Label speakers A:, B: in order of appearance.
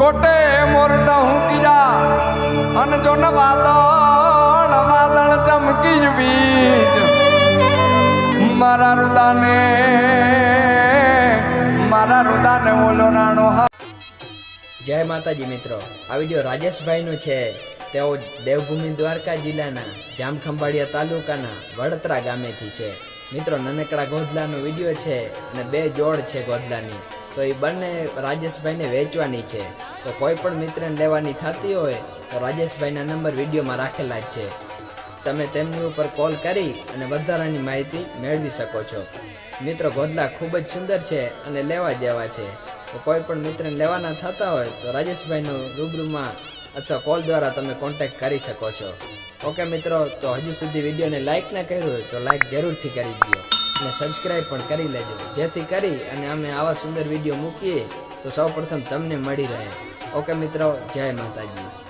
A: કોટે મોરટા હુંકી જા અન જો ન વાદળ વાદળ ચમકી બીજ મારા રુદાને મારા રુદાને ઓલો રાણો હા.
B: જય માતાજી મિત્રો. આ વીડિયો રાજેશભાઈનો છે. તેઓ દેવભૂમિ દ્વારકા જિલ્લાના જામખંભાળિયા તાલુકાના વડતરા ગામેથી છે. મિત્રો નાનકડા ગોધલાનો વીડિયો છે અને બે જોડ છે ગોધલાની. તો એ બંને રાજેશભાઈને વેચવાની છે. તો કોઈ પણ મિત્રને લેવાની થતી હોય, તો રાજેશભાઈના નંબર વિડીયોમાં રાખેલા જ છે. તમે તેમની ઉપર કોલ કરી અને વધારાની માહિતી મેળવી શકો છો. મિત્રો, ગોદલા ખૂબ જ સુંદર છે અને લેવા જેવા છે. તો કોઈ પણ મિત્રને લેવાના થતા હોય, તો રાજેશભાઈનો રૂબરૂમાં અથવા કોલ દ્વારા તમે કોન્ટેક્ટ કરી શકો છો. ઓકે મિત્રો, તો હજુ સુધી વિડીયોને લાઇક ના કર્યું હોય, તો લાઇક જરૂરથી કરી દો અને સબસ્ક્રાઇબ પણ કરી લેજો. જેથી કરી અને અમે આવા સુંદર વીડિયો મૂકીએ તો સૌપ્રથમ તમને મળી રહે. ઓકે મિત્રો, જય માતાજી.